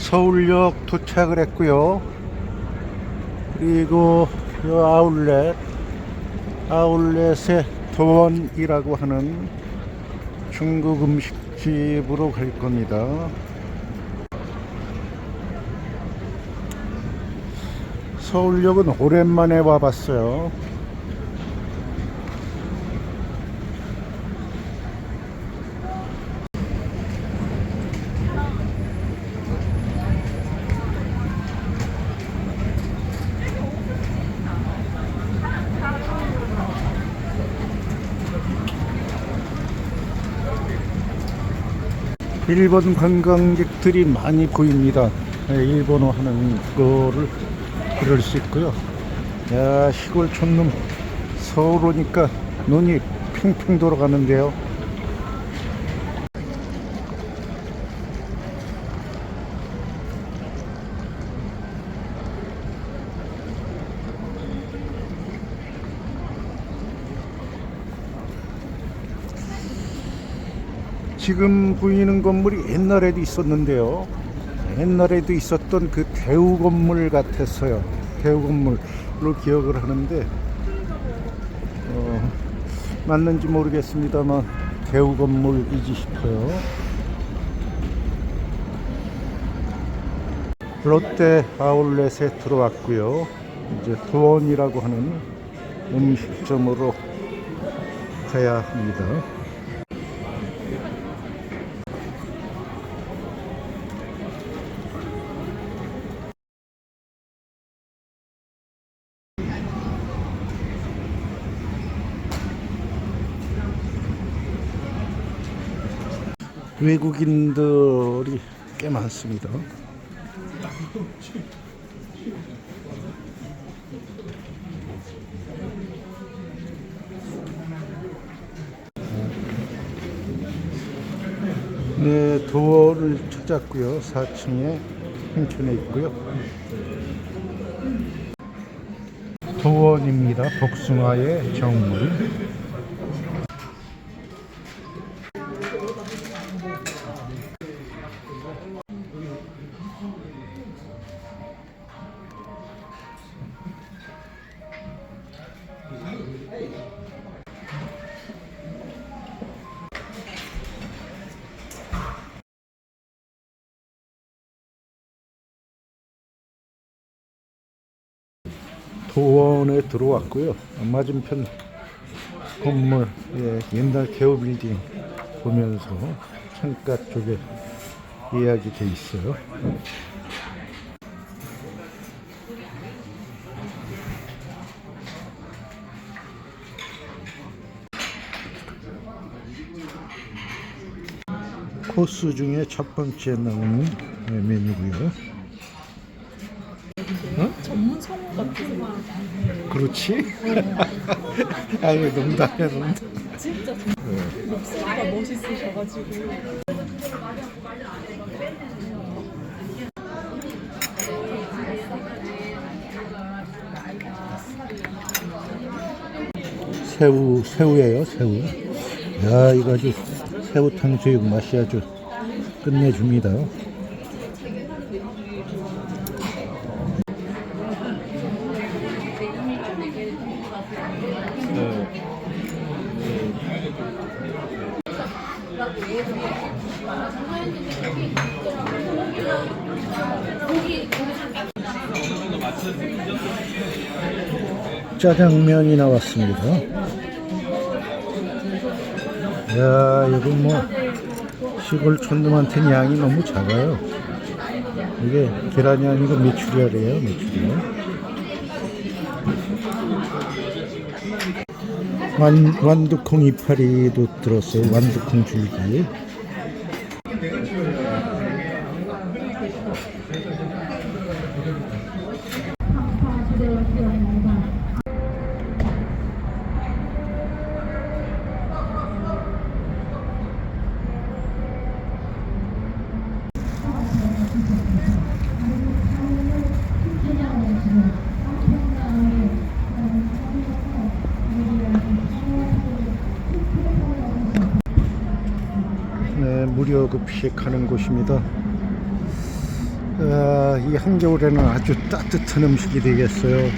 서울역 도착을 했고요. 그리고 이 아울렛, 아울렛의 도원이라고 하는 중국 음식집으로 갈 겁니다. 서울역은 오랜만에 와봤어요. 일본 관광객들이 많이 보입니다. 네, 일본어 하는 거를 들을 수 있고요. 야, 시골 촌놈 서울 오니까 눈이 핑핑 돌아가는데요. 지금 보이는 건물이 옛날에도 있었는데요. 옛날에도 있었던 그 대우 건물 같았어요. 대우 건물로 기억을 하는데 어, 맞는지 모르겠습니다만 대우 건물이지 싶어요. 롯데 아울렛에 들어왔고요. 이제 도원이라고 하는 음식점으로 가야 합니다. 외국인들이 꽤 많습니다. 네, 도어를 찾았고요. 4층에 한켠에 있고요. 도원입니다. 복숭아의 정물. 도원에 들어왔고요. 맞은편 건물 예, 옛날 개호 빌딩 보면서 창가 쪽에 예약이 돼 있어요. 코스 중에 첫 번째 나오는 예, 메뉴고요. 전문 성우 같은 그렇지? 아니 농담이야 농담. 진짜 전- 목소리가 멋있으셔가지고 새우 새우예요 새우. 야 이거 아주 새우 탕수육 맛이 아주 끝내줍니다. 짜장면이 나왔습니다. 야, 이거 뭐 시골 촌놈한테는 양이 너무 작아요. 이게 계란이 아니고 메추리알이에요, 메추리알. 완, 완두콩 이파리도 들었어요, 완두콩 줄기. 무료 급식하는 곳입니다. 아, 이 한겨울에는 아주 따뜻한 음식이 되겠어요.